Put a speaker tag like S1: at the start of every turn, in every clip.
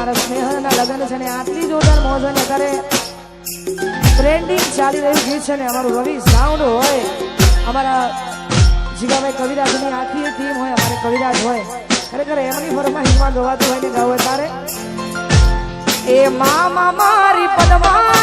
S1: મારા સ્નેહના લગ્ન છે ને આટલી જોરદાર મોજન કરે. ટ્રેન્ડિંગ ચાલી રહ્યું ગીત છે ને, અમારું રવિ સાઉન્ડ હોય. અમારા જીગાભાઈ કવિરાજની આખી ટીમ હોય, અમારે કવિરાજ હોય. ખરેખર એમની ફરમાઈશમાં ગવાતું હોય ને ગાવું તારે? એ મામા મારી પદમાં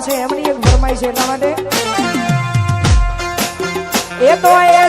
S1: છે એમની એક ફરમાઈ છે એટલા માટે. એ તો એ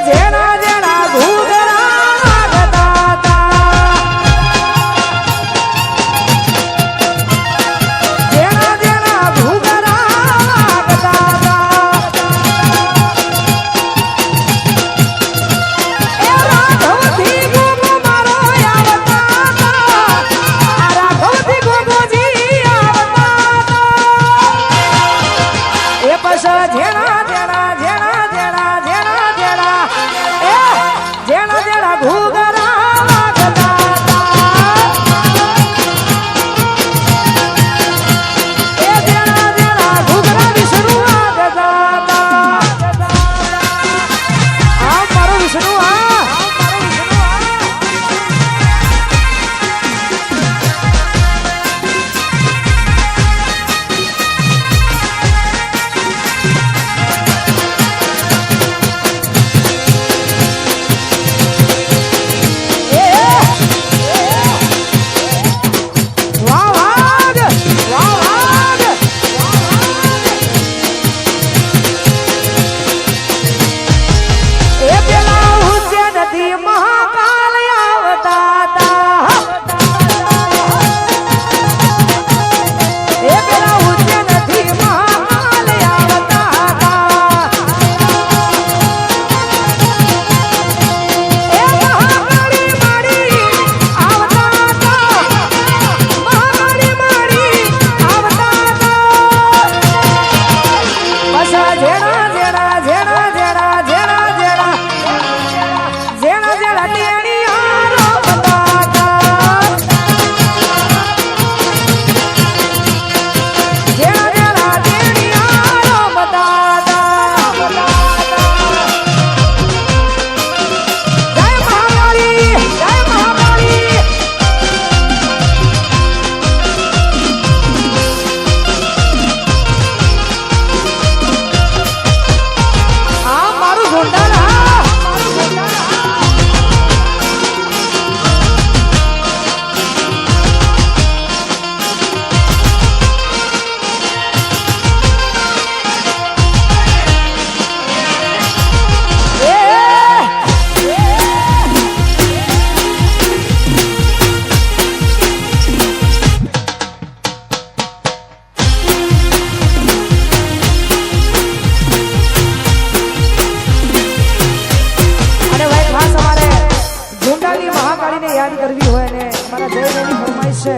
S1: છે.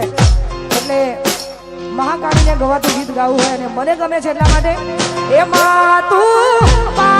S1: એટલે મહાકાળીને ગવાતું ગીત ગાવું હોય અને મને ગમે છે એટલા માટે એમાં તું